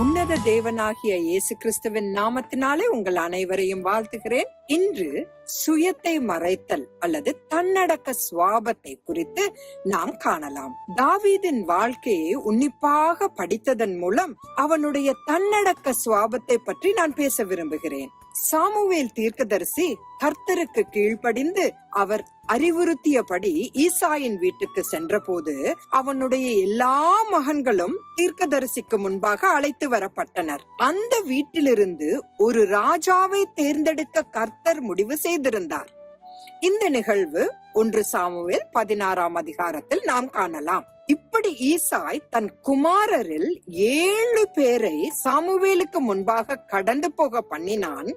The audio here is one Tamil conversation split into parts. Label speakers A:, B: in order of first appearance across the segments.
A: உன்னத தேவனாகிய இயேசு கிறிஸ்துவின் நாமத்தினாலே உங்கள் அனைவரையும் வாழ்த்துகிறேன். இன்று சுயத்தை மறைத்தல் அல்லது தன்னடக்க சுவாபத்தை குறித்து நாம் காணலாம். தாவீதின் வாழ்க்கையை உன்னிப்பாக படித்ததன் மூலம் அவனுடைய தன்னடக்க சுவாபத்தை பற்றி நான் பேச விரும்புகிறேன். சாமுவேல் தீர்க்கதரிசி கர்த்தருக்கு கீழ்ப்படிந்து அவர் அறிவுறுத்தியபடி ஈசாயின் வீட்டுக்கு சென்றபோது அவனுடைய எல்லா மகன்களும் தீர்க்கதரிசிக்கு முன்பாக அழைத்து வரப்பட்டனர். அந்த வீட்டிலிருந்து ஒரு ராஜாவை தேர்ந்தெடுக்க கர்த்தர் முடிவு செய்திருந்தார். இந்த நிகழ்வு ஒன்று சாமுவேல் பதினாறாம் அதிகாரத்தில் நாம் காணலாம். இப்படி ஈசாய் தன் குமாரரில் ஏழு பேரை சாமுவேலுக்கு முன்பாக கடந்து போக பண்ணினான்.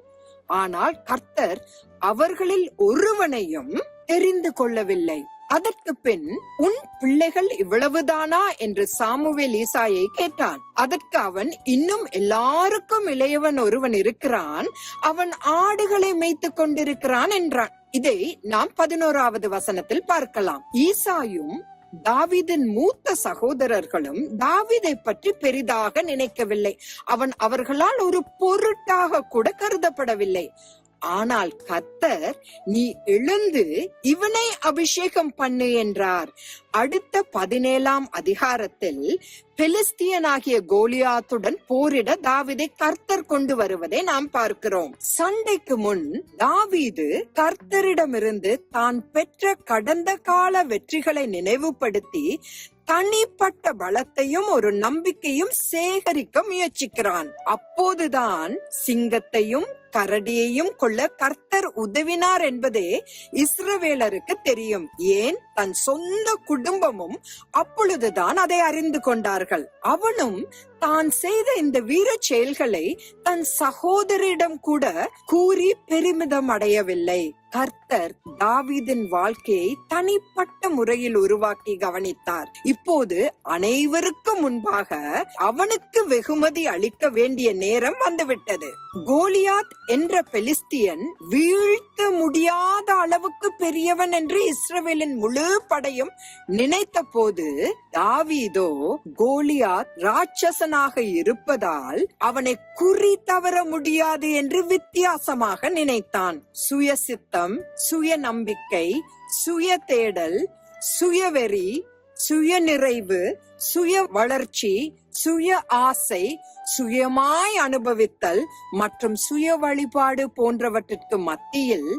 A: ஆனால் கர்த்தர் அவர்களில் ஒருவனையும் தெரிந்து கொள்ளவில்லை. அதற்கு பின் உன் பிள்ளைகள் இவ்வளவுதானா? என்று சாமுவேல் ஈசாயை கேட்டான். அதற்கு அவன் இன்னும் எல்லாருக்கும் இளையவன் ஒருவன் இருக்கிறான். அவன் ஆடுகளை மேய்த்துக் கொண்டிருக்கிறான் என்றான். இதை நாம் பதினோராவது வசனத்தில் பார்க்கலாம். ஈசாயும் தாவிதின் மூத்த சகோதரர்களும் தாவிதை பற்றி பெரிதாக நினைக்கவில்லை. அவன் அவர்களால் ஒரு பொருட்டாக கூட கருதப்படவில்லை. ஆனால் கத்தர் நீ எழுந்து இவனை அபிஷேகம் பண்ணு என்றார். அடுத்த பதினேழாம் அதிகாரத்தில் பெலிஸ்தியனாகிய கோலியாத்துடன் போரிட தாவிதை கர்த்தர் கொண்டு வருவதை நாம் பார்க்கிறோம். சண்டைக்கு முன் தாவீது கர்த்தரிடமிருந்து தான் பெற்ற கடந்த கால வெற்றிகளை நினைவுபடுத்தி தனிப்பட்ட பலத்தையும் ஒரு நம்பிக்கையும் சேகரிக்க முயற்சிக்கிறான். அப்போதுதான் சிங்கத்தையும் கரடியையும் கொள்ள கர்த்தர் உதவினார் என்பதே இஸ்ரவேலருக்கு தெரியும். ஏன்? தன் சொந்த குடும்பமும் அப்பொழுதுதான் அதை அறிந்து கொண்டார்கள். அவனும் தான் செய்த இந்த வீர செயல்களை தன் சகோதரிடம் கூட கூறி பெருமிதம் அடையவில்லை. கர்த்தர் தாவீதின் வாழ்க்கையை தனிப்பட்ட முறையில் உருவாக்கி கவனித்தார். இப்போது அனைவருக்கும் முன்பாக அவனுக்கு வெகுமதி அளிக்க வேண்டிய நேரம் வந்துவிட்டது. கோலியாத் என்ற பெலிஸ்தியன் வீழ்த்த முடியாத அளவுக்கு பெரியவன் என்று இஸ்ரவேலின் முழு படையும் நினைத்த போது தாவீதோ கோலியாத் ராட்சசனாக இருப்பதால் அவனை குறி தவற முடியாது என்று வித்தியாசமாக நினைத்தான். சுயசித்தம் சுய நம்பிக்கை சுய தேடல் சுயவெறி சுய நிறைவு சுய வளர்ச்சி சுய ஆசை சுயமாய் அனுபவித்தல் மற்றும் சுய வழிபாடு போன்றவற்றிற்கு மத்தியில்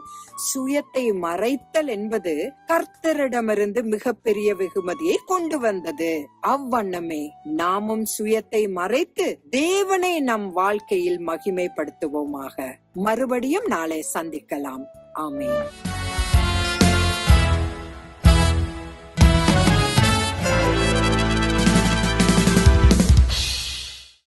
A: சுயத்தை மறைத்தல் என்பது கர்த்தரிடமிருந்து மிகப்பெரிய வெகுமதியை கொண்டு வந்தது. அவ்வண்ணமே நாமும் சுயத்தை மறைத்து தேவனை நம் வாழ்க்கையில் மகிமைப்படுத்துவோமாக. மறுபடியும் நாளை சந்திக்கலாம். ஆமே